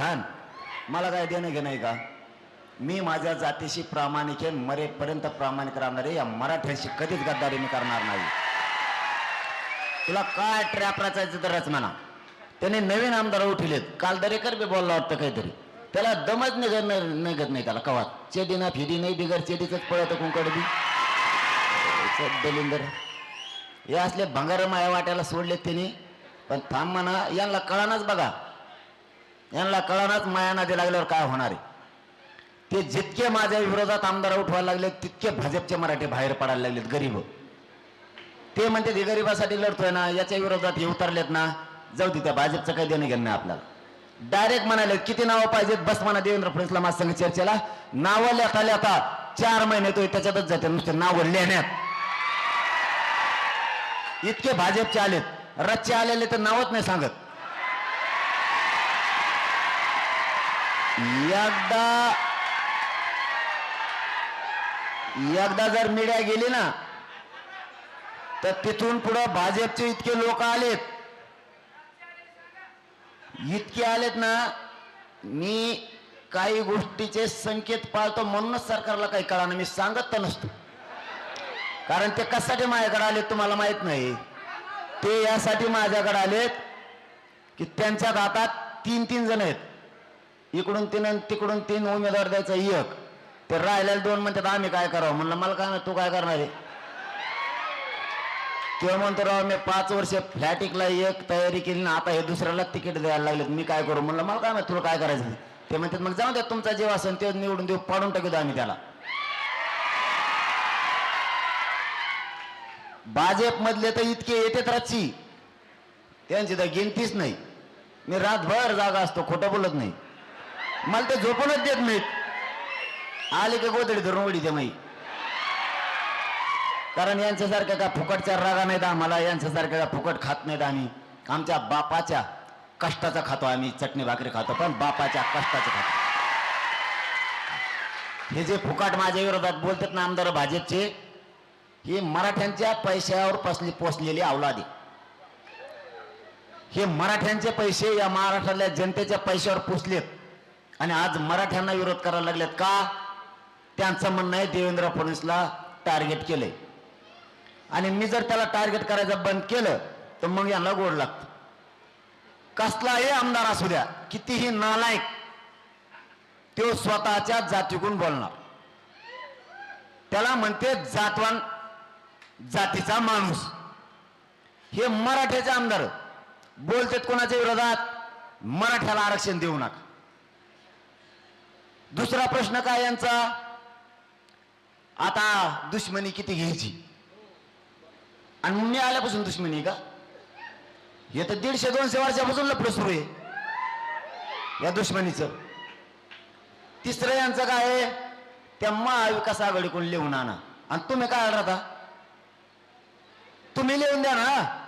हान मला काय देणं घेणं आहे का? मी माझ्या जातीशी प्रामाणिक आहे मरेपर्यंत प्रामाणिक राहणार आहे या मराठ्यांशी कधीच गद्दारी मी करणार नाही. तुला काय ट्रॅप रचायचं तर रच म्हणा. त्याने नवीन आमदार उठलेत. काल दरेकर बी बोलला वाटतं काहीतरी. त्याला दमच निघत नाही निघत नाही त्याला कवात चेडी ना फिडी नाही बिगर चेडीच पळत कुंकड बी. दलिंदर. हे असले भंगार माया वाट्याला सोडलेत त्यांनी. पण थांब म्हणा यांना कळानाच बघा. यांना कळणच माया नादी लागल्यावर काय होणार आहे? ते जितके माझ्या विरोधात आमदार उठवायला लागले तितके भाजपचे मराठी बाहेर पडायला लागलेत गरीब. ते म्हणते ते गरिबासाठी लढतोय ना याच्या विरोधात हे उतरलेत ना जाऊ दे त्या भाजपचं काही देणं घेणं नाही आपल्याला. डायरेक्ट म्हणाले किती नावं पाहिजेत? बस म्हणा देवेंद्र फडणवीसला माझ्या संघ चर्चेला. नावं लिहता लिहता चार महिने तो त्याच्यातच जाते नुसते नावं लिहिण्यात इतके भाजपचे आलेत. रच्चे आलेले तर नावच नाही सांगत. एकदा एकदा जर मीडिया गेली ना तर तिथून पुढं भाजपचे इतके लोक आलेत. इतके आलेत ना मी काही गोष्टीचे संकेत पाळतो म्हणूनच सरकारला काही कळा मी सांगत तर नसतो. कारण ते कशासाठी माझ्याकडे आलेत तुम्हाला माहीत नाही. ते यासाठी माझ्याकडे आलेत की त्यांच्या हातात तीन तीन जण आहेत. इकडून तीन आणि तिकडून तीन उमेदवार द्यायचा एक. ते राहिलेले दोन म्हणतात आम्ही काय करावं? म्हणलं मला काय तू काय करणार आहे? तेव्हा म्हणतो राव मी पाच वर्ष फ्लॅटिकला एक तयारी केली ना आता हे दुसऱ्याला तिकीट द्यायला लागलेत मी काय करू? म्हणलं मला काय माहीत तुला काय करायचं ते. म्हणतात मग जाऊ द्या तुमचा जेव्हा असेल ते निवडून देऊ पाडून टाकू आम्ही त्याला. भाजप मधले तर इतके येतेत रातची त्यांची तर गिनतीच नाही. मी रातभर जागा असतो खोटं बोलत नाही. मला ते झोपूनच देत नाहीत. आले की गोदडी धरून उडी ते माई. कारण यांच्यासारख्या का फुकटच्या रागा नाहीत आम्हाला यांच्यासारख्या का फुकट खात नाहीत आम्ही. आमच्या बापाच्या कष्टाचा खातो आम्ही चटणी भाकरी खातो पण बापाच्या कष्टाचं खातो. हे जे फुकट माझ्या विरोधात बोलतात ना आमदार भाजपचे हे मराठ्यांच्या पैशावर पसली पोचलेली अवलादी. हे मराठ्यांचे पैसे या महाराष्ट्रातल्या जनतेच्या पैशावर पोचलेत आणि आज मराठ्यांना विरोध करायला लागलेत का? त्यांचं म्हणणं आहे देवेंद्र फडणवीसला टार्गेट केलंय आणि मी जर त्याला टार्गेट करायचं बंद केलं तर मग यांना गोड लागतं. कसलाही आमदार असू द्या कितीही नालायक तो स्वतःच्या जातीकडून बोलणार. त्याला म्हणते जातवान जातीचा माणूस. हे मराठ्याचे आमदार बोलतात कोणाच्या विरोधात? मराठ्याला आरक्षण देऊ नका. दुसरा प्रश्न काय यांचा? आता दुश्मनी किती घ्यायची? आणि मी आल्यापासून दुश्मनी का? हे तर दीडशे दोनशे वर्षापासून लपलं सुरू आहे. या दुश्मनीचं. तिसरं यांचं काय आहे? त्या महाविकास आघाडीकडून लिहून आणा. आणि तुम्ही काय राहता तुम्ही लिहून द्या ना.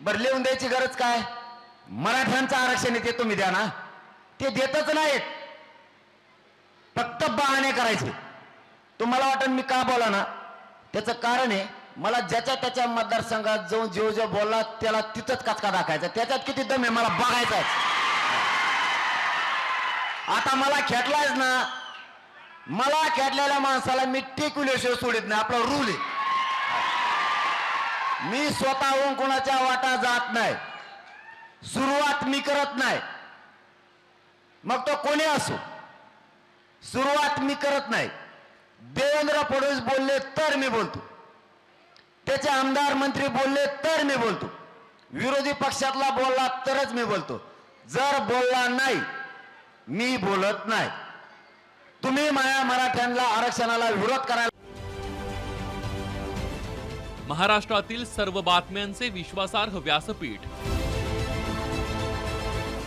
बरं लिहून द्यायची गरज काय? मराठ्यांचं आरक्षण येते तुम्ही द्या ना. ते देतच नाहीत. फक्त बहाणे करायचे. तुम्हाला वाटत मी का बोला ना? त्याचं कारण आहे मला ज्याच्या त्याच्या मतदारसंघात जाऊन जेव जो बोलला त्याला तिथंच कचका दाखायचा त्याच्यात किती दम आहे मला बघायचा आता मला खेटलायच ना. मला खेटलेल्या माणसाला मी टेकुल्याशिवाय सोडित नाही. आपला रूल आहे. मी स्वतःहून कोणाच्या वाटा जात नाही. सुरुवात मी करत नाही. मग तो कोणी असो? सुरुवात मी करत नाही. देवेंद्र फडणवीस बोलले तर मी बोलतो. त्याचे आमदार मंत्री बोलले तर मी बोलतो. विरोधी पक्षातला बोलला तरच मी बोलतो. जर बोलला नाही मी बोलत नाही. तुम्ही माया मराठ्यांना आरक्षणाला विरोध करायला महाराष्ट्रातील सर्व बातम्यांचे विश्वासार्ह व्यासपीठ.